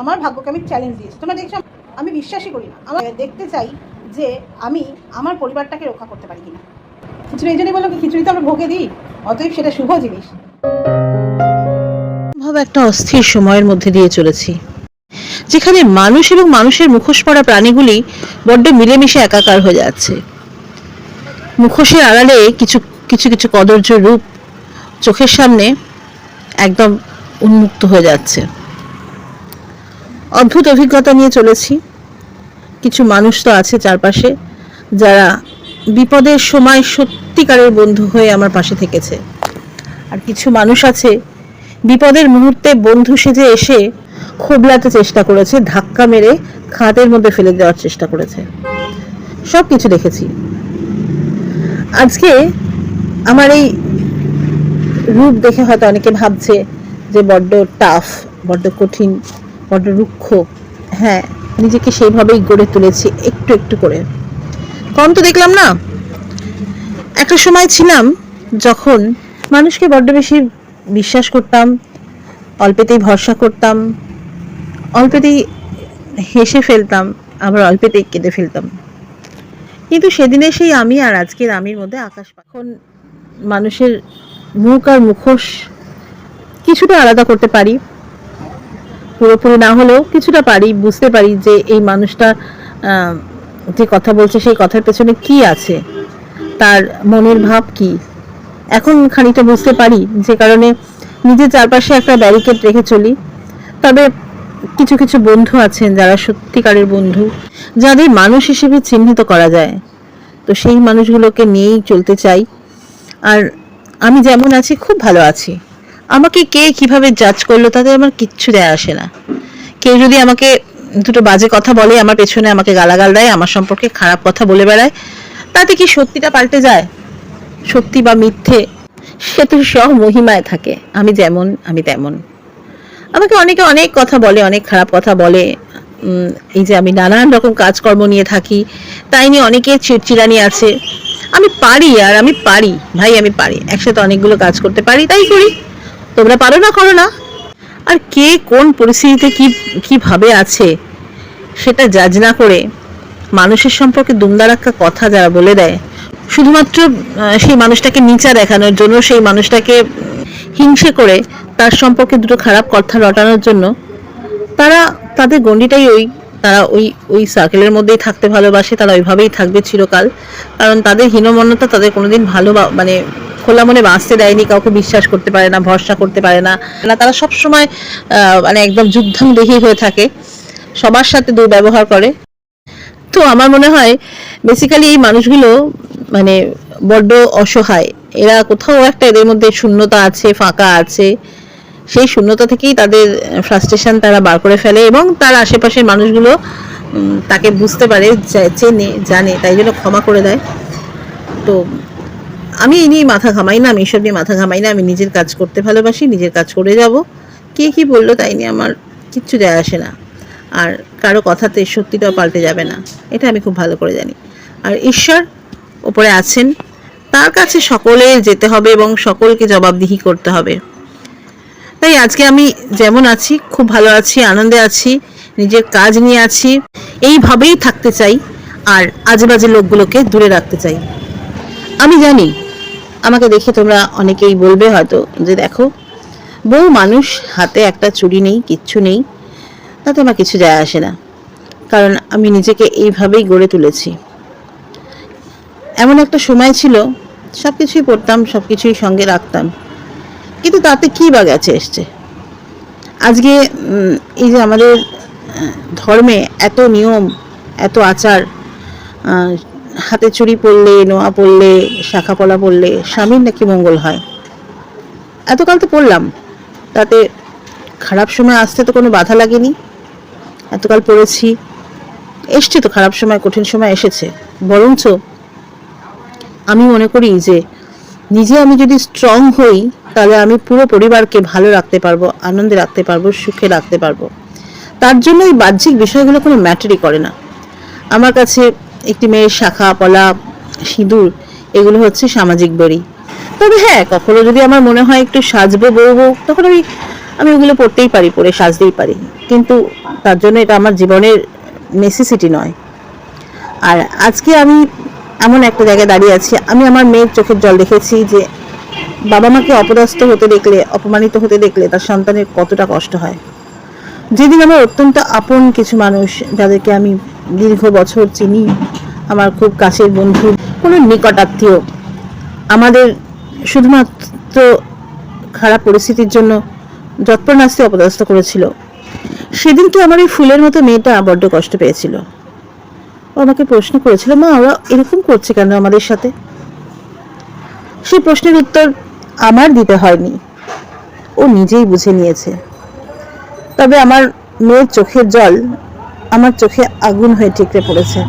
আমার ভাগ্যকে আমি চ্যালেঞ্জ দিয়েছি। তোমরা দেখছ, আমি বিশ্বাসই করি না। আমার দেখতে চাই যে আমি আমার পরিবারটাকে রক্ষা করতে পারি কিনা। খিচুড়ি এই জন্যই বললাম খিচুড়ি তো আমরা ভোগে দিই, অতএব সেটা শুভ জিনিস। একটা অস্থির সময়ের মধ্যে দিয়ে চলেছি, যেখানে মানুষ এবং মানুষের মুখোশ পরা প্রাণীগুলি বড্ড মিলেমিশে একাকার হয়ে যাচ্ছে। মুখোশের আড়ালে কিছু কিছু কিছু কদর্য রূপ চোখের সামনে একদম উন্মুক্ত হয়ে যাচ্ছে। অদ্ভুত অভিজ্ঞতা নিয়ে চলেছি। কিছু মানুষ তো আছে চারপাশে, যারা বিপদের সময় সত্যিকারের বন্ধু হয়ে আমার পাশে থেকেছে। আর কিছু মানুষ আছে, বিপদের মুহূর্তে বন্ধু সেজে এসে খোবলাতে চেষ্টা করেছে, ধাক্কা মেরে খাটের মধ্যে ফেলে দেওয়ার চেষ্টা করেছে। সব কিছু দেখেছি। আজকে আমার এই রূপ দেখে হয়তো অনেকে ভাবছে যে বড্ড টাফ বড্ড কঠিন বড্ড রুক্ষ হ্যাঁ নিজেকে সেইভাবেই গড়ে তুলেছি, একটু একটু করে। কম তো দেখলাম না। একটা সময় ছিলাম যখন মানুষকে বড্ড বেশি বিশ্বাস করতাম, অল্পেতেই ভরসা করতাম, অল্পেতেই হেসে ফেলতাম, আবার অল্পেতেই কেঁদে ফেলতাম। কিন্তু সেদিনে সেই আমি আর আজকের আমির মধ্যে আকাশ এখন মানুষের মুখ আর মুখোশ কিছুটা আলাদা করতে পারি। পুরোপুরি না হলেও কিছুটা পারি, বুঝতে পারি যে এই মানুষটা যে কথা বলছে সেই কথার পেছনে কি আছে, তার মনের ভাব কি? এখন খানিকটা বুঝতে পারি যে কারণে নিজের চারপাশে একটা ব্যারিকেড রেখে চলি। তবে কিছু কিছু বন্ধু আছেন যারা সত্যিকারের বন্ধু, যাদের মানুষ হিসেবে চিহ্নিত করা যায়। তো সেই মানুষগুলোকে নিয়েই চলতে চাই। আর আমি যেমন আছি, খুব ভালো আছি। আমাকে কে কীভাবে জাজ করল তাতে আমার কিচ্ছু দেয় আসে না। কেউ যদি আমাকে দুটো বাজে কথা বলে, আমার পেছনে আমাকে গালাগাল দেয়, আমার সম্পর্কে খারাপ কথা বলে বেড়ায়, তাতে কি সত্যিটা পাল্টে যায়? সত্যি বা মিথ্যে, সে তো সব মহিমায় থাকে। আমি যেমন, আমি তেমন। আমাকে অনেকে অনেক কথা বলে, অনেক খারাপ কথা বলে। এই যে আমি নানান রকম কাজকর্ম নিয়ে থাকি, তাই নিয়ে অনেকে চিড়চিড়ানি আছে। আমি পারি আর আমি পারি, ভাই আমি পারি। একসাথে অনেকগুলো কাজ করতে পারি, তাই করি। তোমরা পারো না, করো না। আর কে কোন পরিস্থিতিতে কি, কীভাবে আছে, সেটা জাজ না করে মানুষের সম্পর্কে দুমদারাক্কা কথা যারা বলে দেয়, শুধুমাত্র সেই মানুষটাকে নিচা দেখানোর জন্য, সেই মানুষটাকে হিংসে করে তার সম্পর্কে দুটো খারাপ কথা রটানোর জন্য, তারা, তাদের গণ্ডিটাই ওই, তারা ওই ওই সার্কেলের মধ্যেই থাকতে ভালোবাসে, তারা ওইভাবেই থাকবে চিরকাল। কারণ তাদের হীনমন্যতা তাদের কোনোদিন ভালো মানে খোলা মনে বাঁচতে দেয়নি কাউকে বিশ্বাস করতে পারে না ভরসা করতে পারে না। তারা সবসময় আহ, মানে একদম যুদ্ধং দেহি হয়ে থাকে সবার সাথে দুর্ব্যবহার করে। তো আমার মনে হয় বেসিক্যালি এই মানুষগুলো মানে বড্ড অসহায়। এরা কোথাও একটা এদের মধ্যে শূন্যতা আছে ফাঁকা আছে। সেই শূন্যতা থেকেই তাদের ফ্রাস্ট্রেশন তারা বার করে ফেলে এবং তার আশেপাশের মানুষগুলো তাকে বুঝতে পারে চেনে জানে তাই জন্য ক্ষমা করে দেয়। তো আমি এই নিয়ে মাথা ঘামাই না, আমি এসব নিয়ে মাথা ঘামাই না, আমি নিজের কাজ করতে ভালোবাসি, নিজের কাজ করে যাব। কে কি বলল তাই নিয়ে আমার কিচ্ছু যায় আসে না। আর কারও কথাতে সত্যিটাও পাল্টে যাবে না, এটা আমি খুব ভালো করে জানি। আর ঈশ্বর ওপরে আছেন, তার কাছে সকলে যেতে হবে এবং সকলকে জবাবদিহি করতে হবে। তাই আজকে আমি যেমন আছি, খুব ভালো আছি, আনন্দে আছি, নিজের কাজ নিয়ে আছি, এইভাবেই থাকতে চাই, আর আজেবাজে লোকগুলোকে দূরে রাখতে চাই। আমি জানি আমাকে দেখে তোমরা অনেকেই বলবে হয়তো যে দেখো বহু মানুষ, হাতে একটা চুরি নেই, কিচ্ছু নেই, তাতে আমার কিছু যায় আসে না। কারণ আমি নিজেকে এইভাবেই গড়ে তুলেছি। এমন একটা সময় ছিল সব কিছুই পড়তাম সব কিছুই সঙ্গে রাখতাম। কিন্তু তাতে কি বা গেছে এসছে? আজকে এই যে আমাদের ধর্মে এত নিয়ম, এত আচার হাতে চুড়ি পরলে, নোয়া পড়লে শাখা পলা পরলে স্বামীর নাকি মঙ্গল হয়? এতকাল তো পড়লাম, তাতে খারাপ সময় আসতে তো কোনো বাধা লাগেনি। এতকাল পড়েছি, এসছে তো খারাপ সময়, কঠিন সময় এসেছে। বরঞ্চ আমি মনে করি যে নিজে আমি যদি স্ট্রং হই, তাহলে আমি পুরো পরিবারকে ভালো রাখতে পারব, আনন্দে রাখতে পারব, সুখে রাখতে পারব। তার জন্য এই বাহ্যিক বিষয়গুলো কোনো ম্যাটারই করে না। আমার কাছে একটি মেয়ের শাখা, পলা, সিঁদুর, এগুলো হচ্ছে সামাজিক বড়ি। তবে হ্যাঁ কখনো যদি আমার মনে হয় একটু সাজবো বউ বউ তখন আমি আমি ওগুলো পড়তেই পারি, পরে সাজতেই পারি। কিন্তু তার জন্য এটা আমার জীবনের নেসেসিটি নয়। আর আজকে আমি এমন একটা জায়গায় দাঁড়িয়ে আছি, আমি আমার মেয়ের চোখের জল দেখেছি যে বাবা মাকে অপদস্থ হতে দেখলে, অপমানিত হতে দেখলে তার সন্তানের কতটা কষ্ট হয়। যেদিন আমার অত্যন্ত আপন কিছু মানুষ, যাদেরকে আমি দীর্ঘ বছর চিনি, আমার খুব কাছের বন্ধু, কোনো নিকটাত্মীয় আমাদের শুধুমাত্র খারাপ পরিস্থিতির জন্য যৎপরনাস্তি অপদস্থ করেছিল। সেদিনকে আমার এই ফুলের মতো মেয়েটা বড্ড কষ্ট পেয়েছিল? আমাকে প্রশ্ন করেছিল, মা, ওরা এরকম করছে কেন আমাদের সাথে? সেই প্রশ্নের উত্তর আমার দিতে হয়নি। ও নিজেই বুঝে নিয়েছে। তবে আমার মেয়ের চোখের জল আমার চোখে আগুন হয়ে ঠিকরে পড়েছে।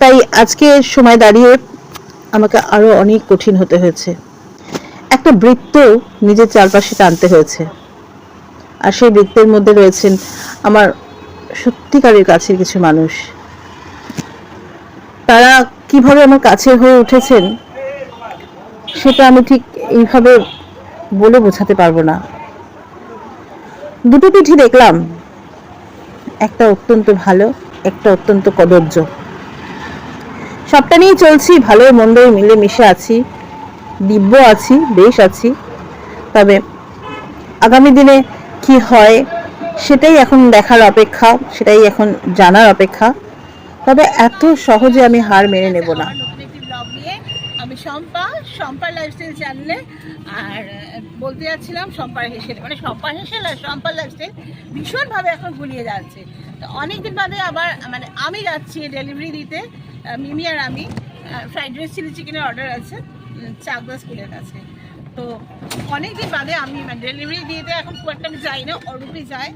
তাই আজকে সময় দাঁড়িয়ে আমাকে আরও অনেক কঠিন হতে হয়েছে। একটা বৃত্ত নিজের চারপাশে টানতে হয়েছে। আর সেই বৃত্তের মধ্যে রয়েছেন আমার সত্যিকারের কাছের কিছু মানুষ। তারা কীভাবে আমার কাছে হয়ে উঠেছেন, সেটা আমি ঠিক এইভাবে বলে বোঝাতে পারব না। দুটো পিঠি দেখলাম। একটা অত্যন্ত ভালো, একটা অত্যন্ত কদর্য সবটা নিয়েই চলছি ভালো মন্দ মিলে মিশে আছি, দিব্য আছি, বেশ আছি। তবে আগামী দিনে কি হয়, সেটাই এখন দেখার অপেক্ষা, সেটাই এখন জানার অপেক্ষা। তবে এত সহজে আমি হার মেনে নেব না আমার নতুন একটি ব্লগ নিয়ে আমি শম্পা শম্পা লাইফস্টাইল চ্যানেলে আর বলতে যাচ্ছিলাম শম্পার হেসেল মানে শম্পা হেসেল আর শম্পা লাইফস্টাইল ভীষণভাবে এখন গুলিয়ে যাচ্ছে। তো অনেকদিন বাদে আবার মানে আমি যাচ্ছি ডেলিভারি দিতে মিমি আর আমি। ফ্রাইড রাইস চিলি চিকেনের অর্ডার আছে চাকদা স্কুলের কাছে। তো অনেকদিন বাদে আমি মানে ডেলিভারি দিতে এখন খুব একটা আমি যাই না, অরূপই যায়।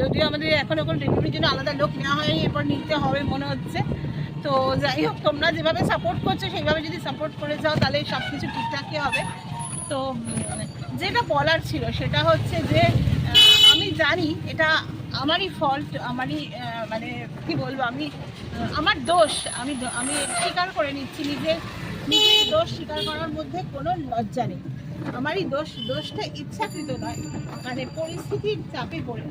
যদিও আমাদের এখনও কোনো ডেলিভারির জন্য আলাদা লোক নেওয়া হয়নি, এরপর নিতে হবে মনে হচ্ছে। তো যাই হোক, তোমরা যেভাবে সাপোর্ট করছ, সেইভাবে যদি সাপোর্ট করে যাও, তাহলে সব কিছু ঠিকঠাকই হবে। তো যেটা বলার ছিল, সেটা হচ্ছে যে আমি জানি এটা আমারই ফল্ট আমারই মানে কি বলব, আমি আমার দোষ, আমি আমি স্বীকার করে নিচ্ছি নিজে নিজের দোষ স্বীকার করার মধ্যে কোনো লজ্জা নেই। আমারই দোষ, দোষটা ইচ্ছাকৃত নয়। মানে পরিস্থিতির চাপে পড়ে।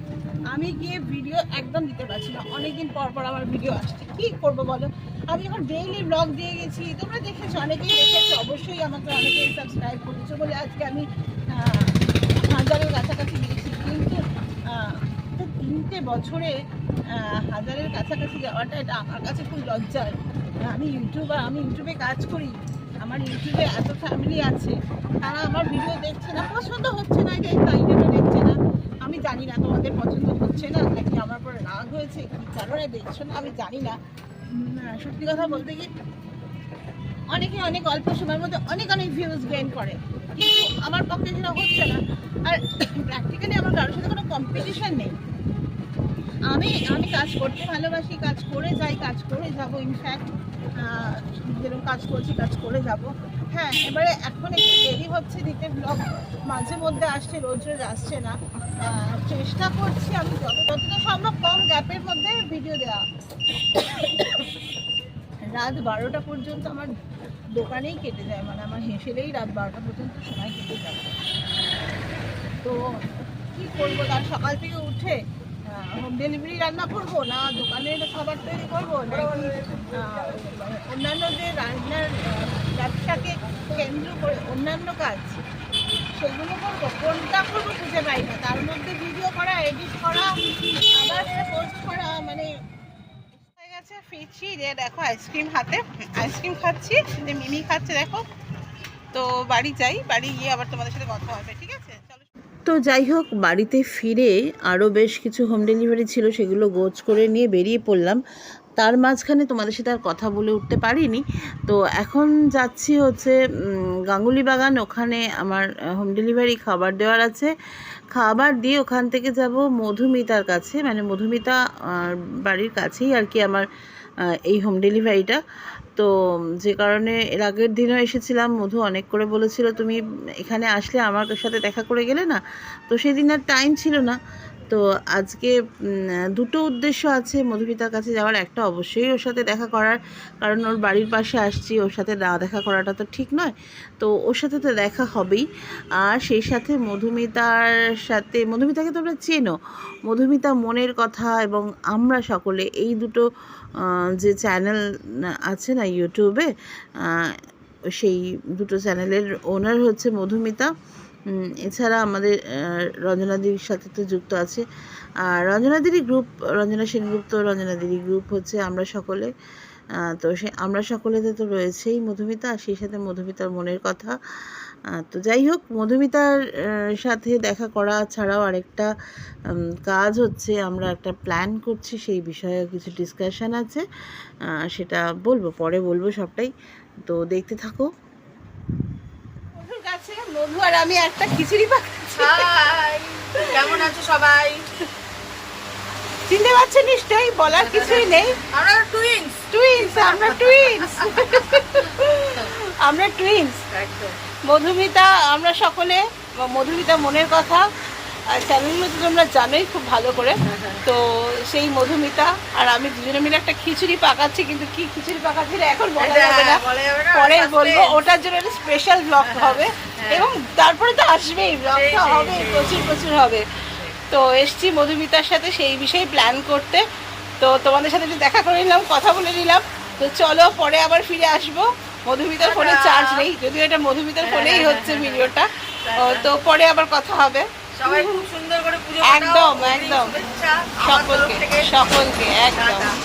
আমি গিয়ে ভিডিও একদম দিতে পারছি না। অনেকদিন পর পর আমার ভিডিও আসছে। কি করব বলো? আমি এখন ডেইলি ব্লগ দিয়ে গেছি। তোমরা দেখেছ, অনেকেই দেখেছ। অবশ্যই আমাকে অনেকেই সাবস্ক্রাইব করেছ বলে আজকে আমি হাজারের কাছাকাছি গিয়েছি। কিন্তু তিনটে বছরে হাজারের কাছাকাছি যাওয়াটা এটা আমার কাছে খুব লজ্জার। আমি ইউটিউবার, আমি ইউটিউবে কাজ করি। আমার ইউটিউবে এত ফ্যামিলি আছে, তারা আমার ভিডিও দেখছে না, পছন্দ হচ্ছে না, যে তাই জন্য দেখছে না। আমি জানি না তোমাদের পছন্দ হচ্ছে না, নাকি আমার পরে রাগ হয়েছে, কি কারণে দেখছ না, আমি জানি না। সত্যি কথা বলতে কি অনেকে অনেক অল্প সময়ের মধ্যে অনেক অনেক ভিউজ গেইন করে, কিন্তু আমার পক্ষে সেটা হচ্ছে না। আর প্র্যাকটিক্যালি আমার কারোর সাথে কোনো কম্পিটিশন নেই। আমি আমি কাজ করতে ভালোবাসি, কাজ করে যাই, কাজ করে যাব ইনফ্যাক্ট যেরকম কাজ করছি, কাজ করে যাব। হ্যাঁ এবারে এখন একটু দেরি হচ্ছে দিতে ব্লগ মাঝে মধ্যে আসছে, রোজ রোজ আসছে না। চেষ্টা করছি আমি যত যতটা সম্ভব কম গ্যাপের মধ্যে ভিডিও দেওয়া। রাত বারোটা পর্যন্ত আমার দোকানেই কেটে যায় মানে আমার হেসেলেই রাত বারোটা পর্যন্ত সময় কেটে যায়। তো কি করব? তার সকাল থেকে উঠে হোম ডেলিভারি রান্না করব না দোকানের খাবার তৈরি করব নাকি অন্যান্য যে রান্নার ব্যবসাকে কেন্দ্র করে অন্যান্য কাজ, সেগুলো করব। কোনটা করব খুঁজে পাই না। তার মধ্যে ভিডিও করা এডিট করা, আবার পোস্ট করা মানে ফিরছি যে দেখো আইসক্রিম হাতে আইসক্রিম খাচ্ছি, যে মিমি খাচ্ছে, দেখো। তো বাড়ি যাই, বাড়ি গিয়ে আবার তোমাদের সাথে কথা হবে, ঠিক তো যাই হোক, বাড়িতে ফিরে আরও বেশ কিছু হোম ডেলিভারি ছিল, সেগুলো গোছ করে নিয়ে বেরিয়ে পড়লাম। তার মাঝখানে তোমাদের সাথে আর কথা বলে উঠতে পারিনি। তো এখন যাচ্ছি হচ্ছে গাঙ্গুলি বাগান। ওখানে আমার হোম ডেলিভারি খাবার দেওয়ার আছে। খাবার দিয়ে ওখান থেকে যাব মধুমিতার কাছে। মানে মধুমিতা বাড়ির কাছেই আর কি আমার এই হোম ডেলিভারিটা তো যে কারণে এর আগের দিনও এসেছিলাম, মধু অনেক করে বলেছিল, তুমি এখানে আসলে আমার সাথে দেখা করে গেলে না? তো সেদিন আর টাইম ছিল না। তো আজকে দুটো উদ্দেশ্য আছে মধুমিতার কাছে যাওয়ার। একটা অবশ্যই ওর সাথে দেখা করার, কারণ ওর বাড়ির পাশে আসছি, ওর সাথে না দেখা করাটা তো ঠিক নয়। তো ওর সাথে তো দেখা হবেই। আর সেই সাথে মধুমিতার সাথে, মধুমিতাকে তোমরা চেনো। মধুমিতা মনের কথা এবং আমরা সকলে এই দুটো যে চ্যানেল আছে না ইউটিউবে সেই দুটো চ্যানেলের ওনার হচ্ছে মধুমিতা। এছাড়া আমাদের রঞ্জনাদির সাথে তো যুক্ত আছে। আর রঞ্জনাদিরই গ্রুপ রঞ্জনা সেনগুপ্ত রঞ্জনাদিরই গ্রুপ হচ্ছে আমরা সকলে। তো সে, আমরা সকলেতে তো রয়েছেই মধুমিতা সেই সাথে মধুমিতার মনের কথা। তো যাই হোক, মধুমিতার সাথে দেখা করা ছাড়াও আরেকটা কাজ হচ্ছে আমরা একটা প্ল্যান করছি, সেই বিষয়ে কিছু ডিসকাশন আছে। সেটা বলব, পরে বলব সবটাই। তো দেখতে থাকো। মধু আর আমি একটা খিচুড়ি হাই কেমন আছো সবাই? চিনতে পারছ নিশ্চয়ই বলার কিছুই নেই। আমরা টুইন্স টুইন্স আমরা টুইন্স আমরা টুইন্স একদম। মধুমিতা আমরা সকলে মধুমিতা মনের কথা। চ্যানেলগুলো তো তোমরা জানোই খুব ভালো করে। তো সেই মধুমিতা আর আমি দুজনে মিলে একটা খিচুড়ি পাকাচ্ছি কিন্তু কি খিচুড়ি পাকাচ্ছি এখন বলা যাবে না। বলা যাবে না, পরে বলব ওটার জন্য একটা স্পেশাল ব্লগ হবে এবং তারপরে তো আসবেই ব্লগটা হবে প্রচুর প্রচুর হবে। তো এসছি মধুমিতার সাথে সেই বিষয়ে প্ল্যান করতে। তো তোমাদের সাথে দেখা করে নিলাম কথা বলে নিলাম। তো চলো পরে আবার ফিরে আসব। মধুমিতার ফোনে চার্জ নেই যদিও এটা মধুমিতার ফোনেই হচ্ছে ভিডিওটা তো পরে আবার কথা হবে। সবাই খুব সুন্দর করে পুজো একদম, একদম। সকলকে সকলকে একদম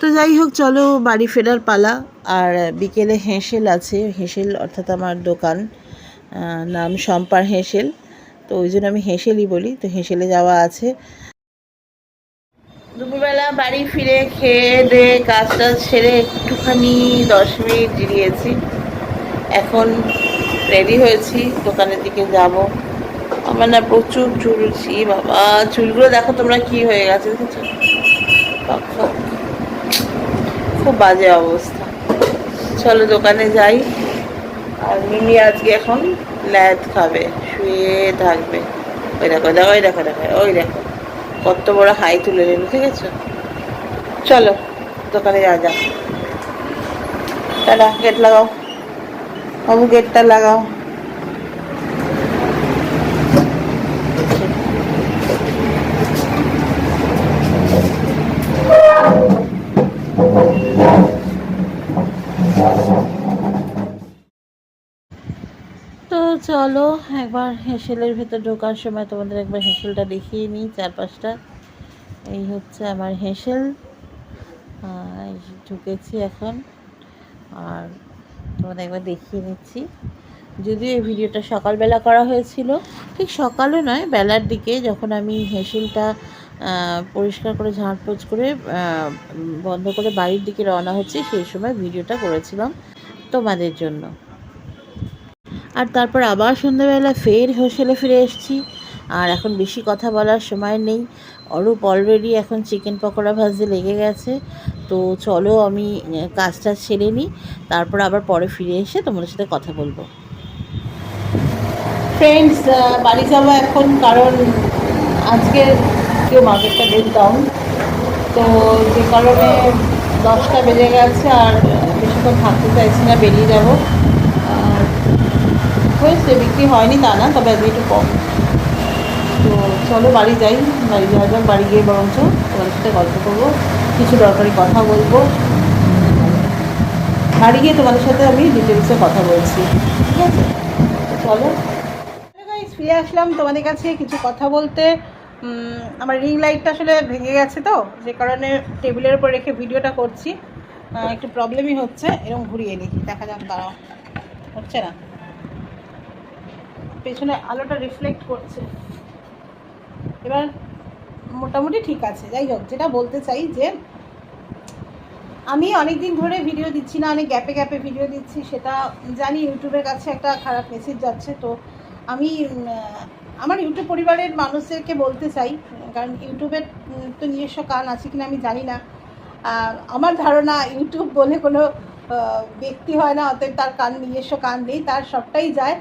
তো যাই হোক চলো বাড়ি ফেরার পালা। আর বিকেলে হেঁসেল আছে হেঁসেল অর্থাৎ আমার দোকান। নাম শম্পার হেঁসেল। তো ওই জন্য আমি হেঁসেলই বলি তো হেঁসেলে যাওয়া আছে। দুপুরবেলা বাড়ি ফিরে খেয়ে দিয়ে কাজ টাজ সেরে একটুখানি দশ মিনিট জিরিয়েছি। এখন রেডি হয়েছি দোকানের দিকে যাব। আমার না প্রচুর চুলছি বাবা। চুলগুলো দেখো তোমরা কি হয়ে গেছে, দেখেছ? দেখো। খুব বাজে অবস্থা। চলো দোকানে যাই। আর মিমি আজকে এখন ল্যাদ খাবে, শুয়ে থাকবে। ওই দেখো দেখো, ওই দেখো দেখো, ওই দেখো। কত বড় হাই তুলে নিল ঠিক আছে? চলো, দোকানে যাওয়া যাক। দাদা গেট লাগাও। বাবু গেটটা লাগাও তো চলো, একবার হেঁসেলের ভেতর ঢোকার সময় তোমাদের একবার হেঁসেলটা দেখিয়ে নিই চারপাশটা। এই হচ্ছে আমার হেঁসেল। ঢুকেছি এখন। আর তোমাদের একবার দেখিয়ে নিচ্ছি। যদিও এই ভিডিওটা সকালবেলা করা হয়েছিল, ঠিক সকালে নয়, বেলার দিকে যখন আমি হেঁসেলটা পরিষ্কার করে, ঝাঁটপোছ করে বন্ধ করে বাড়ির দিকে রওনা হচ্ছে, সেই সময় ভিডিওটা করেছিলাম তোমাদের জন্য। আর তারপর আবার সন্ধ্যাবেলা ফের হোস্টেলে ফিরে এসেছি। আর এখন বেশি কথা বলার সময় নেই। অরূপ অলরেডি এখন চিকেন পকোড়া ভাজতে লেগে গেছে। তো চলো আমি কাজটা সেরে নিই তারপর আবার পরে ফিরে এসে তোমাদের সাথে কথা বলব। ফ্রেন্ডস বাড়ি যাব এখন কারণ আজকে কেউ মার্কেটটা ডাউন তো যে কারণে দশটা বেজে গেছে আর বেশিক্ষণ থাকতে চাইছি না, বেরিয়ে যাব। হয়েছে বিক্রি হয়নি তা না, তবে আজকে একটু কম। তো চলো বাড়ি যাই, বাড়ি যাওয়া যাক, বাড়ি গিয়ে বরঞ্চ তোমাদের সাথে গল্প করব, কিছু দরকারি কথা বলব। বাড়ি গিয়ে তোমাদের সাথে আমি ডিটেলসে কথা বলছি, ঠিক আছে? চলো। ফিরে আসলাম তোমাদের কাছে কিছু কথা বলতে। আমার রিং লাইটটা আসলে ভেঙে গেছে তো, যে কারণে টেবিলের উপর রেখে ভিডিওটা করছি। একটু প্রবলেমই হচ্ছে এরকম ঘুরিয়ে নিই, দেখা যাক দাঁড়াও। হচ্ছে না? পেছনে আলোটা রিফ্লেক্ট করছে। এবার মোটামুটি ঠিক আছে। যাই হোক, যেটা বলতে চাই যে, আমি অনেক দিন ধরে ভিডিও দিচ্ছি না, অনেক গ্যাপে গ্যাপে ভিডিও দিচ্ছি, সেটা জানি ইউটিউবের কাছে একটা খারাপ মেসেজ যাচ্ছে। তো আমি আমার ইউটিউব পরিবারের মানুষদেরকে বলতে চাই, কারণ ইউটিউবের তো নিজস্ব কান আছে কিনা আমি জানি না। আমার ধারণা ইউটিউব বলে কোনো ব্যক্তি হয় না, অতএব তার কান নিজস্ব কান নেই, তার সবটাই যায়।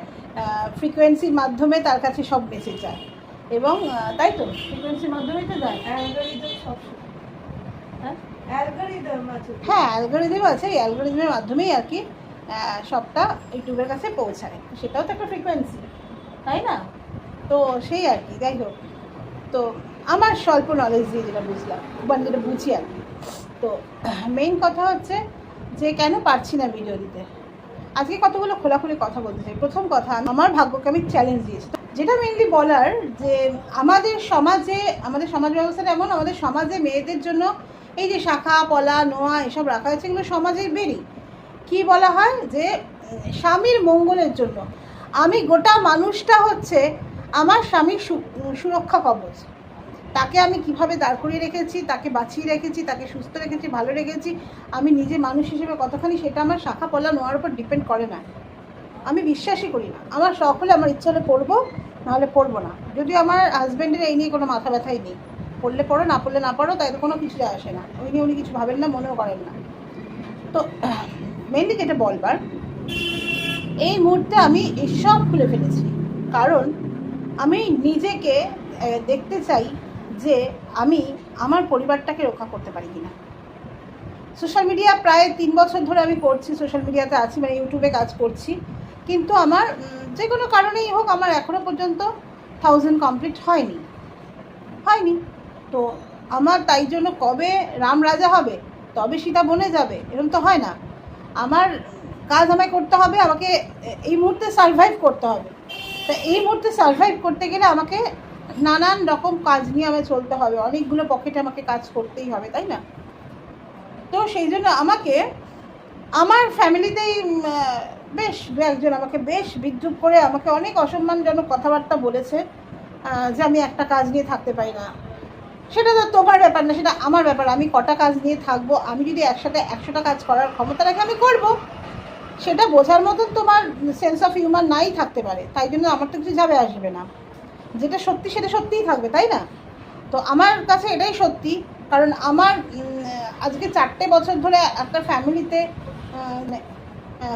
ফ্রিকোয়েন্সির মাধ্যমে তার কাছে সব মেসেজ যায় এবং তাই তো? ফ্রিকোয়েন্সির মাধ্যমেই তো যায়। হ্যাঁ? অ্যালগরিদম হ্যাঁ আছে। এই অ্যালগোরিদমের মাধ্যমেই আর কি সবটা ইউটিউবের কাছে পৌঁছায়। সেটাও তো একটা ফ্রিকোয়েন্সি তাই না? তো সেই আর কি যাই হোক। তো আমার স্বল্প নলেজ দিয়ে যেটা বুঝলাম বা যেটা বুঝি আর কি। তো মেইন কথা হচ্ছে যে কেন পারছি না ভিডিও দিতে? আজকে কতগুলো খোলাখুলি কথা বলতে চাই। প্রথম কথা, আমার ভাগ্যকে আমি চ্যালেঞ্জ দিয়েছি। যেটা মেইনলি বলার যে, আমাদের সমাজে, আমাদের সমাজ ব্যবস্থাটা এমন, আমাদের সমাজে মেয়েদের জন্য এই যে শাখা, পলা, নোয়া এসব রাখা হয়েছে, এগুলো সমাজে বেরি। কি বলা হয়? যে, স্বামীর মঙ্গলের জন্য। আমি গোটা মানুষটা হচ্ছে আমার স্বামীর সুরক্ষা কবচ। তাকে আমি কীভাবে দাঁড় করিয়ে রেখেছি, তাকে বাঁচিয়ে রেখেছি, তাকে সুস্থ রেখেছি, ভালো রেখেছি, আমি নিজে মানুষ হিসেবে কতখানি সেটা আমার শাখা পলা নোয়ার উপর ডিপেন্ড করে না। আমি বিশ্বাসই করি না। আমার শখ হলে আমার ইচ্ছা হলে পড়ব নাহলে পড়ব না। যদিও আমার হাজব্যান্ডের এই নিয়ে কোনো মাথা ব্যথাই নেই। পড়লে পড়ো, না পড়লে না পড়ো, তাই তো কোনো কিছু আসে না। ওই নিয়ে উনি কিছু ভাবেন না, মনেও করেন না। তো মেনলি যেটা বলবার, এই মুহূর্তে আমি এসব খুলে ফেলেছি। কারণ আমি নিজেকে দেখতে চাই যে আমি আমার পরিবারটাকে রক্ষা করতে পারি কিনা। সোশ্যাল মিডিয়া প্রায় তিন বছর ধরে আমি করছি, সোশ্যাল মিডিয়াতে আছি মানে ইউটিউবে কাজ করছি। কিন্তু আমার যে কোনো কারণেই হোক আমার এখনও পর্যন্ত থাউজেন্ড কমপ্লিট হয়নি। হয়নি। তো আমার তাই জন্য কবে রাম রাজা হবে, তবে সীতা বনে যাবে এরকম তো হয় না। আমার কাজ আমায় করতে হবে, আমাকে এই মুহূর্তে সার্ভাইভ করতে হবে। তা এই মুহূর্তে সার্ভাইভ করতে গেলে আমাকে নানান রকম কাজ নিয়ে আমায় চলতে হবে। অনেকগুলো পকেটে আমাকে কাজ করতেই হবে, তাই না? তো সেই জন্য আমাকে, আমার ফ্যামিলিতেই বেশ দু একজন আমাকে বেশ বিদ্রুপ করে আমাকে অনেক অসম্মানজনক কথাবার্তা বলেছে যে আমি একটা কাজ নিয়ে থাকতে পারি না। সেটা তো তোমার ব্যাপার না, সেটা আমার ব্যাপার। আমি কটা কাজ নিয়ে থাকব, আমি যদি একসাথে একশোটা কাজ করার ক্ষমতা রাখি আমি করব। সেটা বোঝার মতন তোমার সেন্স অফ হিউমার নাই থাকতে পারে। তাই জন্য আমার তো কিছু যাবে আসবে না। যেটা সত্যি সেটা সত্যিই থাকবে, তাই না? তো আমার কাছে এটাই সত্যি, কারণ আমার আজকে চারটে বছর ধরে একটা ফ্যামিলিতে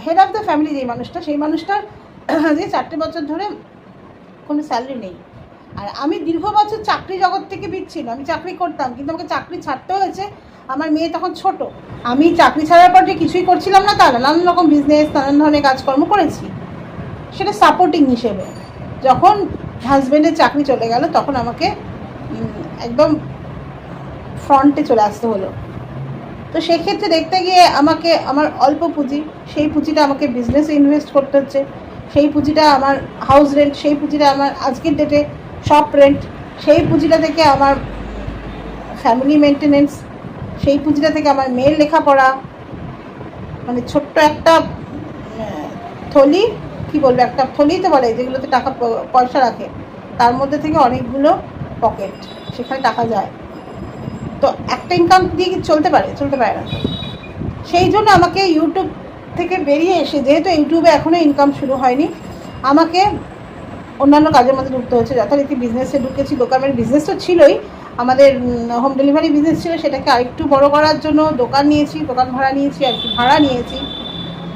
হেড অফ দ্য ফ্যামিলি যেই মানুষটা, সেই মানুষটার যে চারটে বছর ধরে কোনো স্যালারি নেই। আর আমি দীর্ঘ বছর চাকরি জগৎ থেকে বিচ্ছিন্ন, আমি চাকরি করতাম, কিন্তু আমাকে চাকরি ছাড়তে হয়েছে। আমার মেয়ে তখন ছোট, আমি চাকরি ছাড়ার পর যে কিছুই করছিলাম না তা নানান রকম বিজনেস নানান ধরনের কাজকর্ম করেছি। সেটা সাপোর্টিং হিসেবে। যখন হাজব্যান্ডের চাকরি চলে গেল, তখন আমাকে একদম ফ্রন্টে চলে আসতে হলো। তো সেক্ষেত্রে দেখতে গিয়ে আমাকে, আমার অল্প পুঁজি, সেই পুঁজিটা আমাকে বিজনেসে ইনভেস্ট করতে হচ্ছে। সেই পুঁজিটা আমার হাউস রেন্ট সেই পুঁজিটা আমার আজকের ডেটে শপ রেন্ট সেই পুঁজিটা থেকে আমার ফ্যামিলি মেনটেনেন্স সেই পুঁজিটা থেকে আমার মেয়ের লেখাপড়া মানে ছোট্ট একটা থলি কি বলব, একটা থলি তো বলে, যেগুলোতে টাকা পয়সা রাখে, তার মধ্যে থেকে অনেকগুলো পকেট, সেখানে টাকা যায়। তো একটা ইনকাম দিয়ে চলতে পারে? চলতে পারে না। সেই জন্য আমাকে ইউটিউব থেকে বেরিয়ে এসে, যেহেতু ইউটিউবে এখনও ইনকাম শুরু হয়নি, আমাকে অন্যান্য কাজের মধ্যে ঢুকতে হচ্ছে। যথারীতি বিজনেসে ঢুকেছি দোকানের বিজনেস তো ছিলই। আমাদের হোম ডেলিভারি বিজনেস ছিল, সেটাকে আরেকটু বড় করার জন্য দোকান নিয়েছি, দোকান ভাড়া নিয়েছি, আর কি ভাড়া নিয়েছি।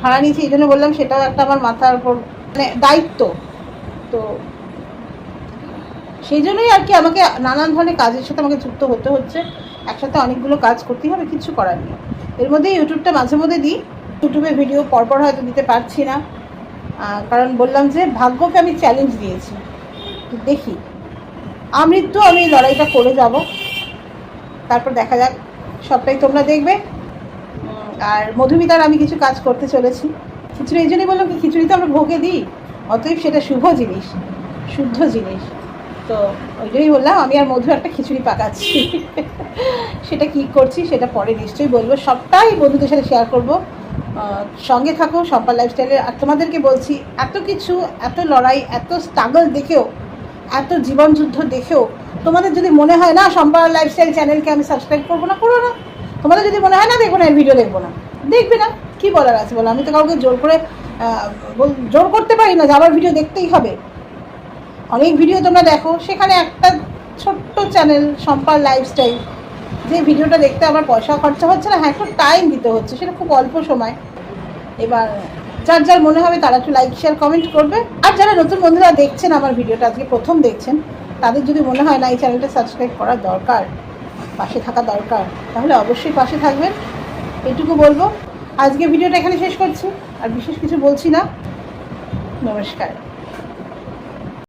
ভাড়া নিয়েছি, এই জন্য বললাম সেটাও একটা আমার মাথার উপর মানে দায়িত্ব। তো সেই জন্যই আর কি আমাকে নানান ধরনের কাজের সাথে আমাকে যুক্ত হতে হচ্ছে। একসাথে অনেকগুলো কাজ করতেই হবে, কিছু করার নেই। এর মধ্যে ইউটিউবটা মাঝে মধ্যে দিই। ইউটিউবে ভিডিও পরপর হয়তো দিতে পারছি না। কারণ বললাম যে ভাগ্যকে আমি চ্যালেঞ্জ দিয়েছি। দেখি। আমৃত্যু, আমি লড়াইটা করে যাব। তারপর দেখা যাক, সবটাই তোমরা দেখবে। আর মধুমিতার আমি কিছু কাজ করতে চলেছি। খিচুড়ি, এই জন্যই বললাম কি, খিচুড়ি তো আমরা ভোগে দিই, অতএব সেটা শুভ জিনিস, শুদ্ধ জিনিস। তো ওই জন্যই বললাম, আমি আর মধু একটা খিচুড়ি পাকাচ্ছি। সেটা কি করছি সেটা পরে নিশ্চয়ই বলব। সবটাই বন্ধুদের সাথে শেয়ার করব। সঙ্গে থাকো সম্পা লাইফস্টাইলে আর তোমাদেরকে বলছি, এত কিছু, এত লড়াই, এত স্ট্রাগল দেখেও, এত জীবনযুদ্ধ দেখেও, তোমাদের যদি মনে হয় না সম্পা লাইফস্টাইল চ্যানেলকে আমি সাবস্ক্রাইব করব না, করো না। তোমাদের যদি মনে হয় না দেখব না, এর ভিডিও দেখব না। দেখবে না, কি বলার আছে বলো? আমি তো কাউকে জোর করে জোর করতে পারি না, যে আমার ভিডিও দেখতেই হবে। অনেক ভিডিও তোমরা দেখো, সেখানে একটা ছোট্ট চ্যানেল সম্পার লাইফস্টাইল যে ভিডিওটা দেখতে আমার পয়সা খরচা হচ্ছে না হ্যাঁ একটু টাইম দিতে হচ্ছে, সেটা খুব অল্প সময়। এবার, যার যার মনে হবে তারা একটু লাইক শেয়ার কমেন্ট করবে। আর যারা নতুন বন্ধুরা দেখছেন আমার ভিডিওটা আজকে প্রথম দেখছেন, তাদের যদি মনে হয় না এই চ্যানেলটা সাবস্ক্রাইব করা দরকার পাশে থাকা দরকার, তাহলে অবশ্যই পাশে থাকবেন। এটুকু বলব। আজকে ভিডিওটা এখানে শেষ করছি, আর বিশেষ কিছু বলছি না। নমস্কার।